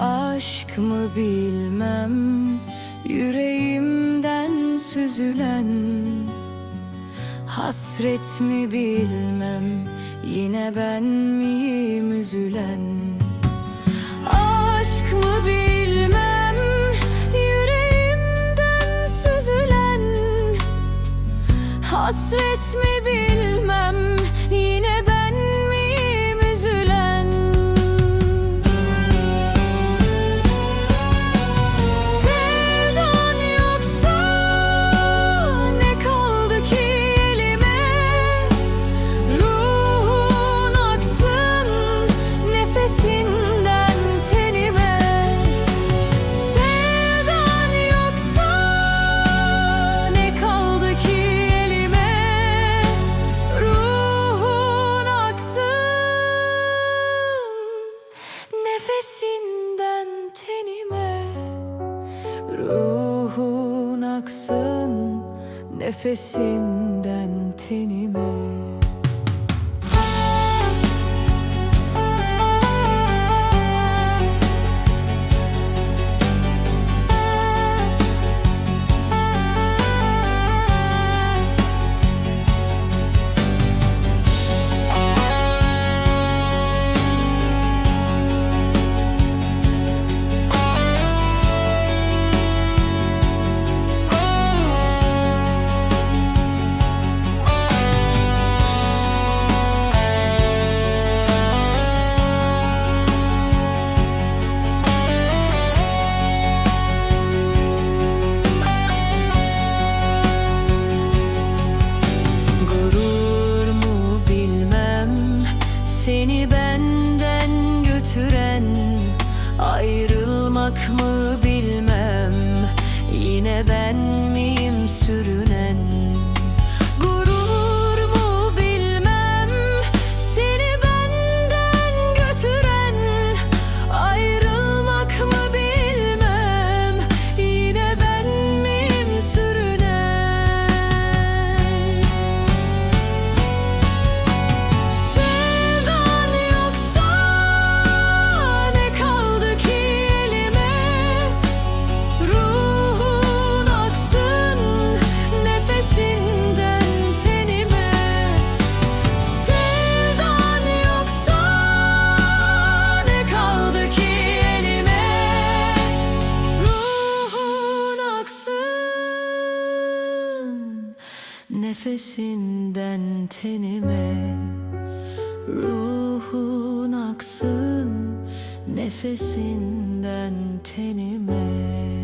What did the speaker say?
Aşk mı bilmem Yüreğimden süzülen. Hasret mi bilmem Yine ben miyim üzülen? Aşk mı bilmem Yüreğimden süzülen. Hasret mi bilmem Ruhun aksın nefesinden tenime Gurur mu bilmem. Seni benden götüren Ayrılmak mı bilmem. Yine ben miyim sürünen nefesinden tenime Ruhun aksın nefesinden tenime